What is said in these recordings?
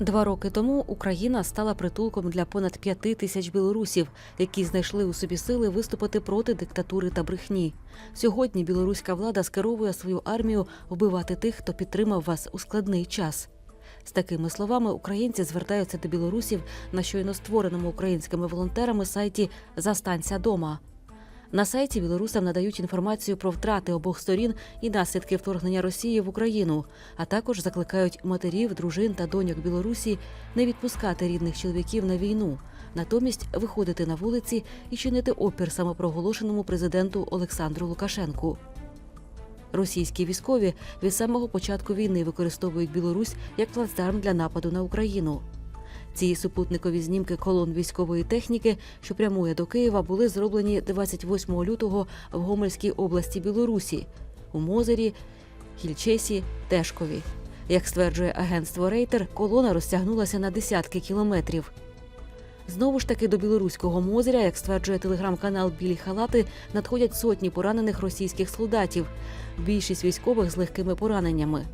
Два роки тому Україна стала притулком для понад п'яти тисяч білорусів, які знайшли у собі сили виступити проти диктатури та брехні. Сьогодні білоруська влада скеровує свою армію вбивати тих, хто підтримав вас у складний час. З такими словами українці звертаються до білорусів на щойно створеному українськими волонтерами сайті Застанься дома. На сайті білорусам надають інформацію про втрати обох сторін і наслідки вторгнення Росії в Україну, а також закликають матерів, дружин та доньок Білорусі не відпускати рідних чоловіків на війну, натомість виходити на вулиці і чинити опір самопроголошеному президенту Олександру Лукашенку. Російські військові від самого початку війни використовують Білорусь як плацдарм для нападу на Україну. Ці супутникові знімки колон військової техніки, що прямує до Києва, були зроблені 28 лютого в Гомельській області Білорусі у Мозері, Хільчесі, Тешкові. Як стверджує агентство Рейтер, колона розтягнулася на десятки кілометрів. Знову ж таки до білоруського Мозеря, як стверджує телеграм-канал Білі Халати, надходять сотні поранених російських солдатів, більшість військових з легкими пораненнями.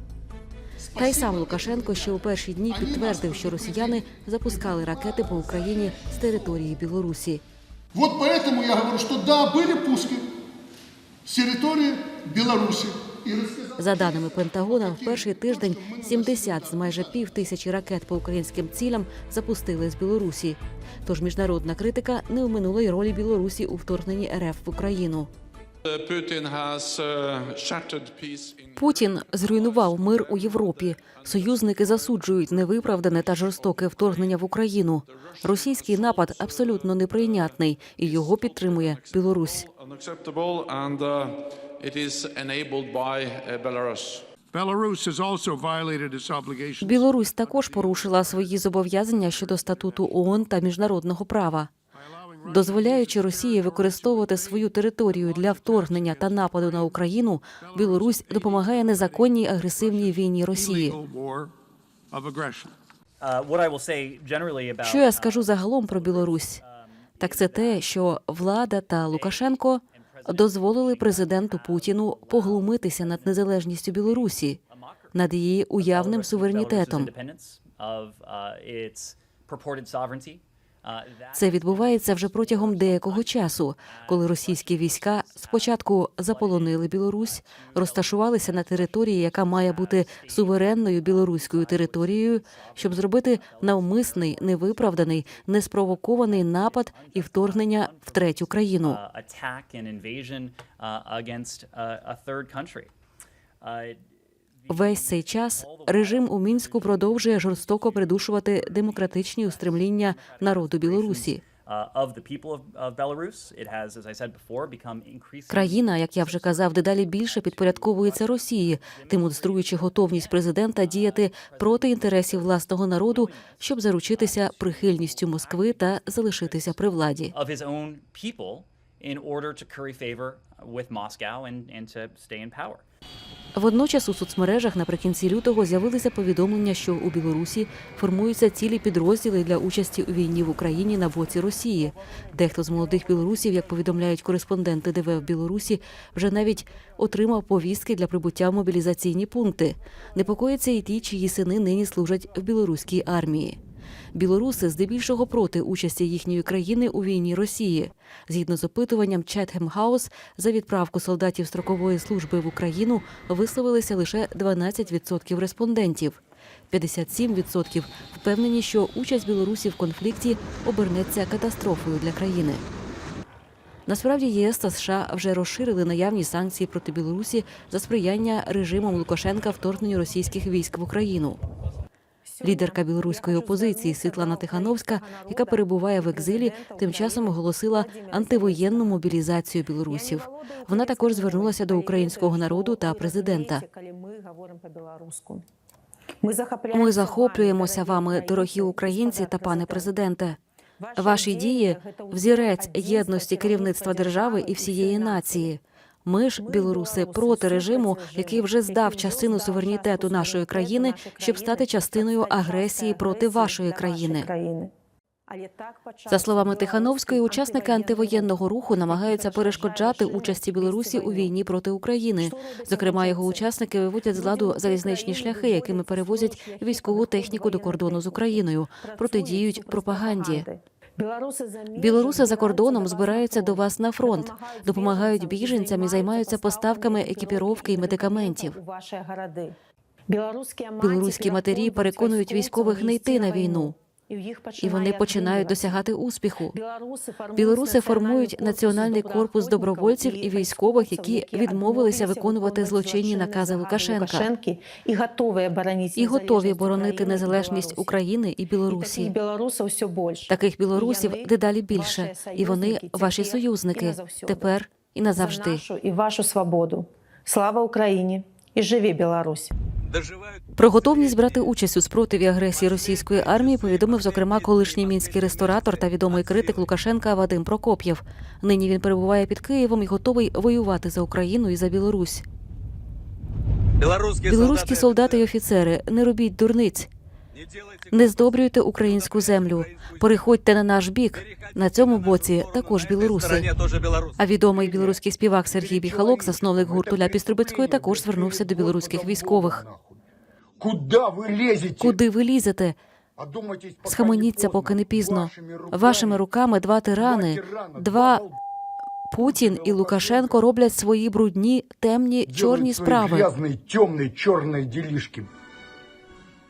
Та й сам Лукашенко ще у перші дні підтвердив, що росіяни запускали ракети по Україні з території Білорусі. Вот поэтому я говорю, что да, были пуски с территории Беларуси. За даними Пентагона, в перший тиждень 70 з майже пів тисячі ракет по українським цілям запустили з Білорусі. Тож міжнародна критика не оминула й ролі Білорусі у вторгненні РФ в Україну. Uh, Putin has shattered peace in Путін зруйнував мир у Європі. Союзники засуджують невиправдане та жорстоке вторгнення в Україну. Російський напад абсолютно неприйнятний, і його підтримує Білорусь. unacceptable and uh, it is enabled by uh, Belarus. Belarus has also violated its obligations. Білорусь також порушила свої зобов'язання щодо статуту ООН та міжнародного права. Дозволяючи Росії використовувати свою територію для вторгнення та нападу на Україну, Білорусь допомагає незаконній агресивній війні Росії. Uh, Що я скажу загалом про Білорусь? Так це те, що влада та Лукашенко дозволили президенту Путіну поглумитися над незалежністю Білорусі, над її уявним суверенітетом. Це відбувається вже протягом деякого часу, коли російські війська спочатку заполонили Білорусь, розташувалися на території, яка має бути суверенною білоруською територією, щоб зробити навмисний, невиправданий, неспровокований напад і вторгнення в третю країну. Весь цей час режим у мінську продовжує жорстоко придушувати демократичні устремління народу Білорусі. uh, Країна, як я вже казав, дедалі більше підпорядковується Росії, демонструючи готовність президента діяти проти інтересів власного народу, щоб заручитися прихильністю Москви та залишитися при владі. in order to curry favor with Moscow and, and to stay in power. Водночас у соцмережах наприкінці лютого з'явилися повідомлення, що у Білорусі формуються цілі підрозділи для участі у війні в Україні на боці Росії. Дехто з молодих білорусів, як повідомляють кореспонденти ДВ в Білорусі, вже навіть отримав повістки для прибуття в мобілізаційні пункти. Непокоїться і ті, чиї сини нині служать в білоруській армії. Білоруси здебільшого проти участі їхньої країни у війні Росії. Згідно з опитуванням Chatham House, за відправку солдатів строкової служби в Україну висловилися лише 12% респондентів. 57% впевнені, що участь Білорусі в конфлікті обернеться катастрофою для країни. Насправді ЄС та США вже розширили наявні санкції проти Білорусі за сприяння режимом Лукашенка вторгненню російських військ в Україну. Лідерка білоруської опозиції Світлана Тихановська, яка перебуває в екзилі, тим часом оголосила антивоєнну мобілізацію білорусів. Вона також звернулася до українського народу та президента. Ми захоплюємося вами, дорогі українці та пане президенте. Ваші дії взірець єдності керівництва держави і всієї нації. Ми ж, білоруси, проти режиму, який вже здав частину суверенітету нашої країни, щоб стати частиною агресії проти вашої країни. За словами Тихановської, учасники антивоєнного руху намагаються перешкоджати участі Білорусі у війні проти України. Зокрема, його учасники виводять з ладу залізничні шляхи, якими перевозять військову техніку до кордону з Україною, протидіють пропаганді. Білоруси за кордоном збираються до вас на фронт, допомагають біженцям і займаються поставками екіпіровки і медикаментів. Білоруські матері переконують військових не йти на війну. І вони починають досягати успіху. Білоруси формують національний корпус добровольців і військових, які відмовилися виконувати злочинні накази Лукашенка і готові боронити і готові боронити незалежність України і Білорусі. Таких білорусів дедалі більше, і вони ваші союзники тепер і назавжди. і вашу свободу. Слава Україні! І живі Білорусь! Про готовність брати участь у спротиві агресії російської армії повідомив зокрема колишній мінський ресторатор та відомий критик Лукашенка Вадим Прокоп'єв. Нині він перебуває під Києвом і готовий воювати за Україну і за Білорусь. Білоруські солдати і офіцери, не робіть дурниць, не здобрюйте українську землю. Переходьте на наш бік. На цьому боці також білоруси. А відомий білоруський співак Сергій Біхалок, засновник гурту Ляпіс Трубецької, також звернувся до білоруських військових. Куда вы лезете? Куди ви лізете? Одумайтесь, пока Схаменіться, не поздно. поки не пізно. Вашими руками, Вашими руками два тирани, тирана, два дол- Путін і Лукашенко роблять свої брудні, темні, делают чорні свои справи. Грязные, темные, черные делишки.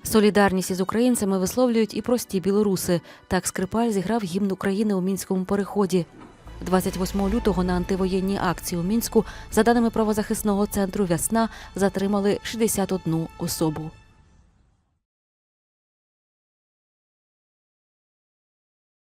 Солідарність із українцями висловлюють і прості білоруси. Так Скрипаль зіграв гімн України у мінському переході. 28 лютого на антивоєнній акції у мінську, за даними правозахисного центру Вясна, затримали 61 особу.